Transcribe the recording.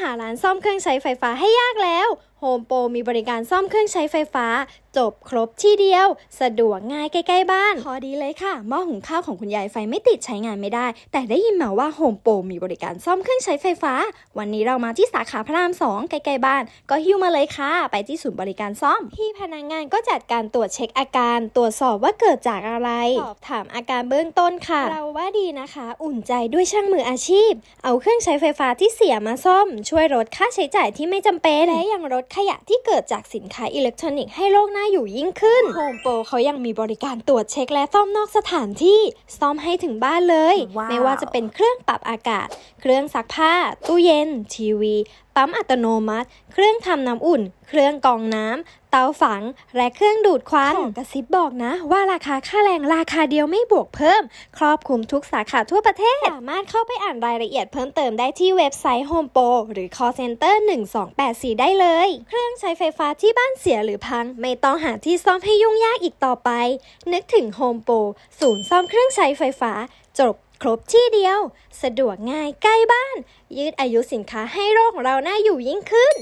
หาร้านซ่อมเครื่องใช้ไฟฟ้าให้ยากแล้ว ฮมโปรมีบริการซ่อมเครื่องใช้ไฟฟ้า จบครบที่เดียว สะดวกง่ายใกล้ๆบ้าน พอดีเลยค่ะหม้อหุงข้าวของคุณยายไฟไม่ติดใช้งานไม่ได้ แต่ได้ยินมาว่าโฮมโปรมีบริการซ่อมเครื่องใช้ไฟฟ้า วันนี้เรามาที่สาขาพระรามสองใกล้ๆบ้าน ก็หิ้วมาเลยค่ะ ไปที่ศูนย์บริการซ่อมพี่พนักงานก็จัดการตรวจเช็คอาการ ตรวจสอบว่าเกิดจากอะไรสอบถามอาการเบื้องต้นค่ะ เราว่าดีนะคะ อุ่นใจด้วยช่างมืออาชีพ เอาเครื่องใช้ไฟฟ้าที่เสียมาซ่อม ช่วยลดค่าใช้จ่ายที่ไม่จำเป็นและยังลดขยะที่เกิดจากสินค้าอิเล็กทรอนิกส์ให้โลกน่าอยู่ยิ่งขึ้นโฮมโปรเขายังมีบริการตรวจเช็คและซ่อมนอกสถานที่ ซ่อมให้ถึงบ้านเลยว้าวไม่ว่าจะเป็นเครื่องปรับอากาศ เครื่องซักผ้า ตู้เย็น ทีวีปั๊มอัตโนมัติ เครื่องทำน้ำอุ่น เครื่องกรองน้ำ เตาฝัง และเครื่องดูดควันขอกระซิบบอกนะ ว่าราคาค่าแรงราคาเดียวไม่บวกเพิ่ม ครอบคลุมทุกสาขาทั่วประเทศ สามารถเข้าไปอ่านรายละเอียดเพิ่มเติมได้ที่เว็บไซต์ Home Pro หรือ call center 1284 ได้เลย เครื่องใช้ไฟฟ้าที่บ้านเสียหรือพัง ไม่ต้องหาที่ซ่อมให้ยุ่งยากอีกต่อไป นึกถึง Home Pro ศูนย์ซ่อมเครื่องใช้ไฟฟ้าจบ ครบที่เดียว สะดวกง่ายใกล้บ้าน ยืดอายุสินค้าให้โลกของเราน่าอยู่ยิ่งขึ้น